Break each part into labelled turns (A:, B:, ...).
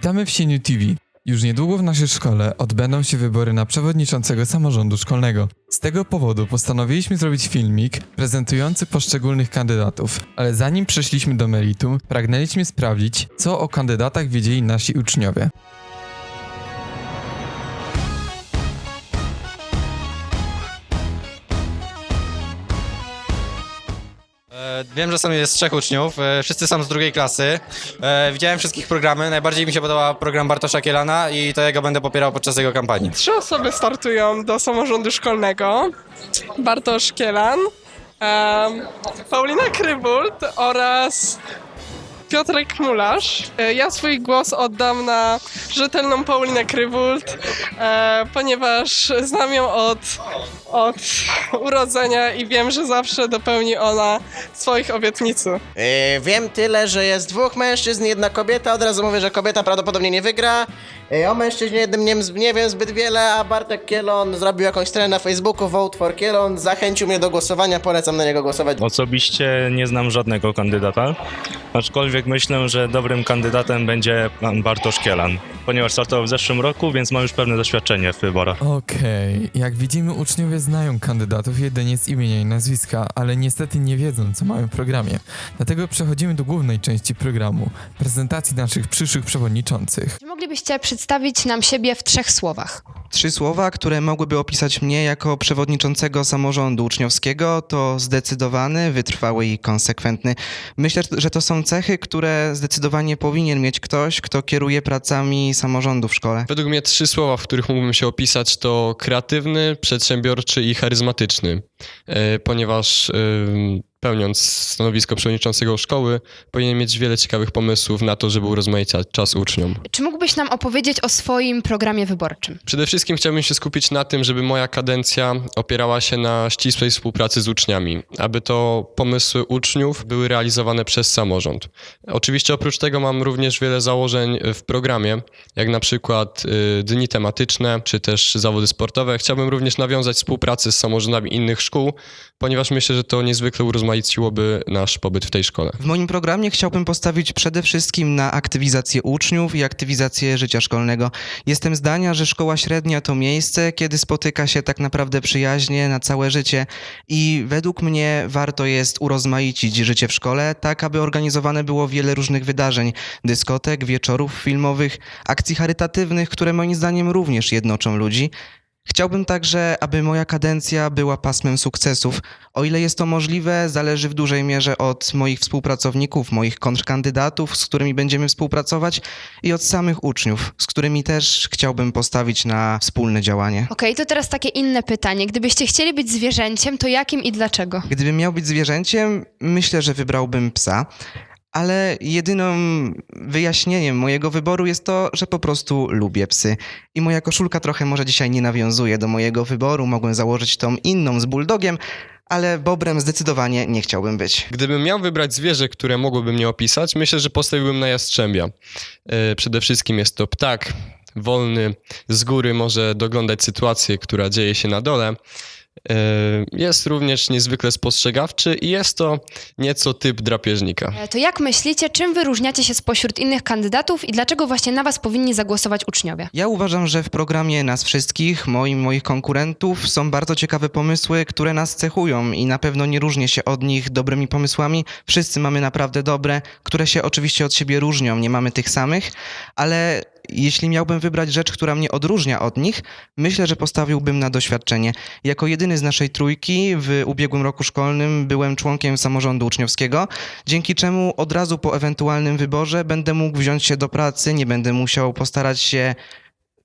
A: Witamy w Sieniu TV. Już niedługo w naszej szkole odbędą się wybory na przewodniczącego samorządu szkolnego. Z tego powodu postanowiliśmy zrobić filmik prezentujący poszczególnych kandydatów, ale zanim przeszliśmy do meritum, pragnęliśmy sprawdzić, co o kandydatach wiedzieli nasi uczniowie.
B: Wiem, że są jest trzech uczniów, e, wszyscy są z drugiej klasy. E, Widziałem wszystkich programy, najbardziej mi się podoba program Bartosza Kielana i to jego będę popierał podczas jego kampanii.
C: Trzy osoby startują do samorządu szkolnego. Bartosz Kielan, Paulina Krybult oraz Piotrek Mularz. E, Ja swój głos oddam na rzetelną Paulinę Krybult, e, ponieważ znam ją od, od urodzenia i wiem, że zawsze dopełni ona swoich obietnic.
D: Yy, wiem tyle, że jest dwóch mężczyzn, jedna kobieta. Od razu mówię, że kobieta prawdopodobnie nie wygra. Yy, o mężczyźnie jednym nie, nie wiem zbyt wiele, a Bartek Kielon zrobił jakąś stronę na Facebooku, Vote for Kielon, zachęcił mnie do głosowania, polecam na niego głosować.
E: Osobiście nie znam żadnego kandydata, aczkolwiek myślę, że dobrym kandydatem będzie pan Bartosz Kielan, ponieważ startował w zeszłym roku, więc ma już pewne doświadczenie w wyborach.
A: Okej, jak widzimy uczniowie znają kandydatów jedynie z imienia i nazwiska, ale niestety nie wiedzą co mają w programie. Dlatego przechodzimy do głównej części programu, prezentacji naszych przyszłych przewodniczących.
F: Czy moglibyście przedstawić nam siebie w trzech słowach?
G: Trzy słowa, które mogłyby opisać mnie jako przewodniczącego samorządu uczniowskiego, to zdecydowany, wytrwały i konsekwentny. Myślę, że to są cechy, które zdecydowanie powinien mieć ktoś, kto kieruje pracami samorządu w szkole.
H: Według mnie trzy słowa, w których mógłbym się opisać, to kreatywny, przedsiębiorczy i charyzmatyczny, e, ponieważ pełniąc stanowisko przewodniczącego szkoły, powinien mieć wiele ciekawych pomysłów na to, żeby urozmaicać czas uczniom.
F: Czy mógłbyś nam opowiedzieć o swoim programie wyborczym?
H: Przede wszystkim chciałbym się skupić na tym, żeby moja kadencja opierała się na ścisłej współpracy z uczniami, aby to pomysły uczniów były realizowane przez samorząd. Oczywiście oprócz tego mam również wiele założeń w programie, jak na przykład y, dni tematyczne, czy też zawody sportowe. Chciałbym również nawiązać współpracę z samorządami innych szkół, ponieważ myślę, że to niezwykle urozmaiciłoby nasz pobyt w tej szkole.
G: W moim programie chciałbym postawić przede wszystkim na aktywizację uczniów i aktywizację życia szkolnego. Jestem zdania, że szkoła średnia to miejsce, kiedy spotyka się tak naprawdę przyjaźnie na całe życie i według mnie warto jest urozmaicić życie w szkole, tak aby organizowane było wiele różnych wydarzeń, dyskotek, wieczorów filmowych, akcji charytatywnych, które moim zdaniem również jednoczą ludzi. Chciałbym także, aby moja kadencja była pasmem sukcesów. O ile jest to możliwe, zależy w dużej mierze od moich współpracowników, moich kontrkandydatów, z którymi będziemy współpracować i od samych uczniów, z którymi też chciałbym postawić na wspólne działanie.
F: Okej, to teraz takie inne pytanie. Gdybyście chcieli być zwierzęciem, to jakim i dlaczego?
G: Gdybym miał być zwierzęciem, myślę, że wybrałbym psa. Ale jedyną wyjaśnieniem mojego wyboru jest to, że po prostu lubię psy. I moja koszulka trochę może dzisiaj nie nawiązuje do mojego wyboru. Mogłem założyć tą inną z bulldogiem, ale bobrem zdecydowanie nie chciałbym być.
H: Gdybym miał wybrać zwierzę, które mogłoby mnie opisać, myślę, że postawiłbym na jastrzębia. E, Przede wszystkim jest to ptak, wolny, z góry może doglądać sytuację, która dzieje się na dole. E, Jest również niezwykle spostrzegawczy i jest to nieco typ drapieżnika.
F: E, To jak myślicie, czym wyróżniacie się spośród innych kandydatów i dlaczego właśnie na was powinni zagłosować uczniowie?
G: Ja uważam, że w programie nas wszystkich, moim, moich konkurentów, są bardzo ciekawe pomysły, które nas cechują i na pewno nie różnię się od nich dobrymi pomysłami. Wszyscy mamy naprawdę dobre, które się oczywiście od siebie różnią, nie mamy tych samych, ale jeśli miałbym wybrać rzecz, która mnie odróżnia od nich, myślę, że postawiłbym na doświadczenie. Jako jedyny z naszej trójki w ubiegłym roku szkolnym byłem członkiem samorządu uczniowskiego, dzięki czemu od razu po ewentualnym wyborze będę mógł wziąć się do pracy, nie będę musiał postarać się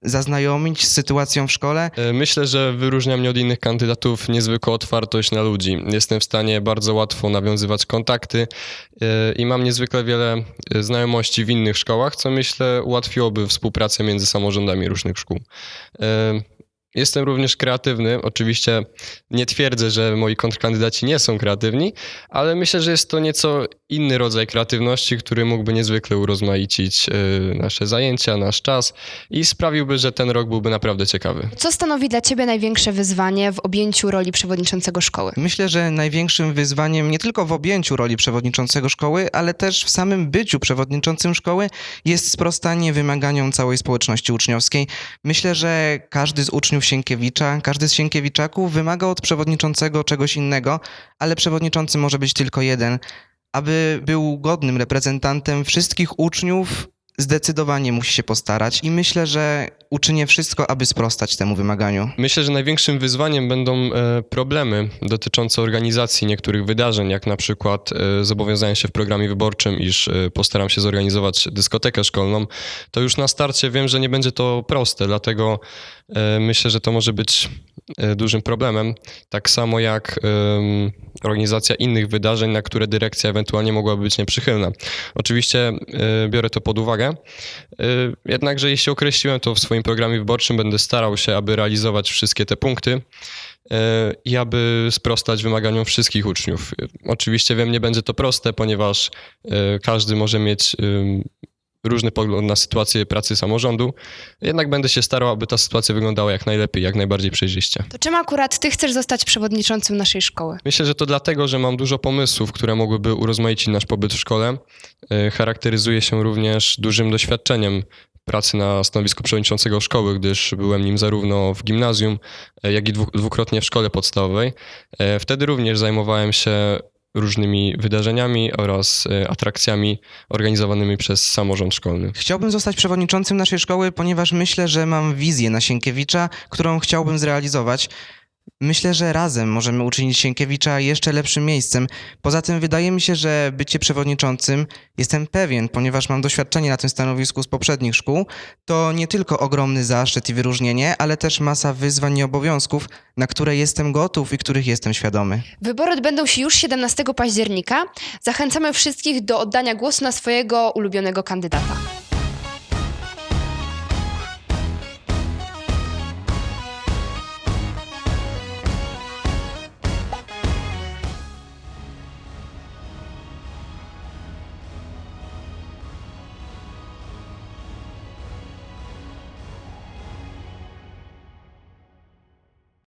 G: zaznajomić z sytuacją w szkole.
H: E, Myślę, że wyróżnia mnie od innych kandydatów niezwykła otwartość na ludzi. Jestem w stanie bardzo łatwo nawiązywać kontakty e, i mam niezwykle wiele e, znajomości w innych szkołach, co myślę ułatwiłoby współpracę między samorządami różnych szkół. Jestem również kreatywny. Oczywiście nie twierdzę, że moi kontrkandydaci nie są kreatywni, ale myślę, że jest to nieco inny rodzaj kreatywności, który mógłby niezwykle urozmaicić y, nasze zajęcia, nasz czas i sprawiłby, że ten rok byłby naprawdę ciekawy.
F: Co stanowi dla Ciebie największe wyzwanie w objęciu roli przewodniczącego szkoły?
G: Myślę, że największym wyzwaniem nie tylko w objęciu roli przewodniczącego szkoły, ale też w samym byciu przewodniczącym szkoły jest sprostanie wymaganiom całej społeczności uczniowskiej. Myślę, że każdy z uczniów Sienkiewicza, każdy z Sienkiewiczaków wymaga od przewodniczącego czegoś innego, ale przewodniczący może być tylko jeden. Aby był godnym reprezentantem wszystkich uczniów, zdecydowanie musi się postarać i myślę, że uczynię wszystko, aby sprostać temu wymaganiu.
H: Myślę, że największym wyzwaniem będą e, problemy dotyczące organizacji niektórych wydarzeń, jak na przykład e, zobowiązanie się w programie wyborczym, iż e, postaram się zorganizować dyskotekę szkolną. To już na starcie wiem, że nie będzie to proste, dlatego myślę, że to może być dużym problemem. Tak samo jak organizacja innych wydarzeń, na które dyrekcja ewentualnie mogłaby być nieprzychylna. Oczywiście biorę to pod uwagę. E, Jednakże jeśli określiłem to w swoim programie wyborczym, będę starał się, aby realizować wszystkie te punkty e, i aby sprostać wymaganiom wszystkich uczniów. E, Oczywiście wiem, nie będzie to proste, ponieważ każdy może mieć różny pogląd na sytuację pracy samorządu, jednak będę się starał, aby ta sytuacja wyglądała jak najlepiej, jak najbardziej przejrzyście.
F: To czym akurat Ty chcesz zostać przewodniczącym naszej szkoły?
H: Myślę, że to dlatego, że mam dużo pomysłów, które mogłyby urozmaicić nasz pobyt w szkole. E, Charakteryzuję się również dużym doświadczeniem pracy na stanowisku przewodniczącego szkoły, gdyż byłem nim zarówno w gimnazjum, e, jak i dwu- dwukrotnie w szkole podstawowej. E, Wtedy również zajmowałem się różnymi wydarzeniami oraz e, atrakcjami organizowanymi przez samorząd szkolny.
G: Chciałbym zostać przewodniczącym naszej szkoły, ponieważ myślę, że mam wizję na Sienkiewicza, którą chciałbym zrealizować. Myślę, że razem możemy uczynić Sienkiewicza jeszcze lepszym miejscem. Poza tym wydaje mi się, że bycie przewodniczącym, jestem pewien, ponieważ mam doświadczenie na tym stanowisku z poprzednich szkół, to nie tylko ogromny zaszczyt i wyróżnienie, ale też masa wyzwań i obowiązków, na które jestem gotów i których jestem świadomy.
F: Wybory odbędą się już 17 października. Zachęcamy wszystkich do oddania głosu na swojego ulubionego kandydata.